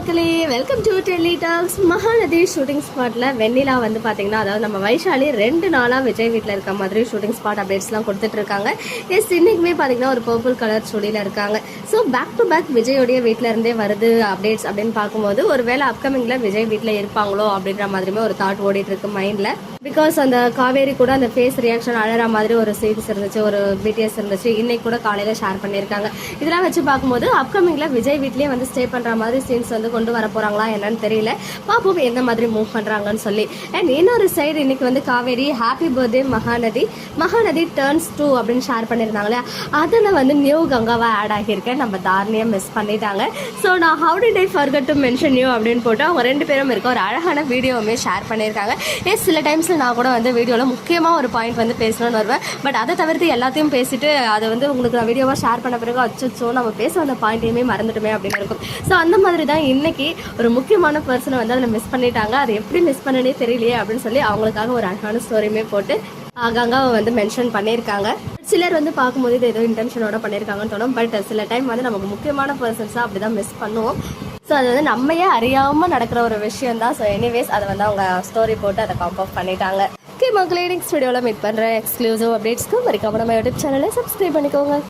மக்களே welcome to Delhi talks Mahanadi shooting ஸ்பாட்டில் வெண்ணிலா வந்து பார்த்தீங்கன்னா அதாவது நம்ம வைஷாலி ரெண்டு நாளாக விஜய் வீட்டில் இருக்க மாதிரி ஷூட்டிங் ஸ்பாட் அப்டேட்ஸ்லாம் கொடுத்துட்டு இருக்காங்க. எஸ் இன்றைக்குமே பார்த்தீங்கன்னா ஒரு பர்பிள் கலர் ஸ்டுடியில் இருக்காங்க. ஸோ பேக் டு பேக் விஜயோடைய வீட்டில் இருந்தே வருது அப்டேட்ஸ் அப்படின்னு பார்க்கும்போது ஒருவேளை அப்கமிங்கில் விஜய் வீட்டில் இருப்பாங்களோ அப்படின்ற மாதிரியுமே ஒரு தாட் ஓடிட்டு இருக்கு மைண்டில் பிகாஸ் அந்த காவேரி கூட அந்த ஃபேஸ் ரியாக்ஷன் அழற மாதிரி ஒரு சீன்ஸ் இருந்துச்சு ஒரு பிடிஎஸ் இருந்துச்சு. இன்னைக்கு கூட காலையில் ஷேர் பண்ணியிருக்காங்க. இதெல்லாம் வச்சு பார்க்கும்போது அப்கமிங்கில் விஜய் வீட்லேயே வந்து ஸ்டே பண்ணுற மாதிரி சீன்ஸ் வந்து கொண்டு வர போகிறாங்களா என்னன்னு தெரியல. பாப்போம் எந்த மாதிரி மூவ் பண்ணுறாங்கன்னு சொல்லி. அண்ட் இன்னொரு சைடு இன்னைக்கு வந்து Kaveri happy birthday Mahanadi. Mahanadi turns two அப்படின்னு ஷேர் பண்ணியிருந்தாங்களே அதில் வந்து நியூ கங்காவா ஆட் ஆகியிருக்கேன் நம்ம தாரணியை மிஸ் பண்ணிட்டாங்க. ஸோ நான் how did I forgot to mention new அப்படின்னு போட்டு அவங்க ரெண்டு பேரும் இருக்க ஒரு அழகான வீடியோவுமே ஷேர் பண்ணியிருக்காங்க. ஏன் சில டைம்ஸ் டைம்ஸில் நான் கூட வந்து வீடியோவில் முக்கியமாக ஒரு பாயிண்ட் வந்து பேசணும்னு வருவேன். பட் அதை தவிர்த்து எல்லாத்தையும் பேசிட்டு அதை வந்து உங்களுக்கு நான் வீடியோவாக ஷேர் பண்ண பிறகு அச்சோ நம்ம பேச வந்த பாயிண்ட்டையுமே மறந்துட்டுமே அப்படின்னு இருக்கும். ஸோ அந்த மாதிரி தான் இன்றைக்கி ஒரு முக்கியமான பர்சனை வந்து அதில் மிஸ் பண்ணிட்டாங்க. அதை எப்படி மிஸ் பண்ணனே தெரியலையே அப்படின்னு சொல்லி அவங்களுக்காக ஒரு அழகான ஸ்டோரியுமே போட்டு ஆஹ், வந்து மென்ஷன் பண்ணியிருக்காங்க. சிலர் வந்து பார்க்கும்போது இது ஏதோ இன்டென்ஷனோட பண்ணியிருக்காங்கன்னு தோணும். பட் சில டைம் வந்து நமக்கு முக்கியமான பர்சன்ஸாக அப்படி தான் மிஸ் பண்ணுவோம். ஸோ அது வந்து நம்மையே அறியாமல் நடக்கிற ஒரு விஷயம் தான் ஸோ எனிவேஸ் அதை வந்து அவங்க ஸ்டோரி போட்டு அதை காப் பண்ணிட்டாங்க. ஓகே மக்களே நெக்ஸ்ட் வீடியோவில் மீட் பண்ணுற எக்ஸ்க்ளூசிவ் அப்டேட்ஸ்க்கு மறக்காம நம்ம யூடியூப் சேனலை சப்ஸ்கிரைப் பண்ணிக்கோங்க.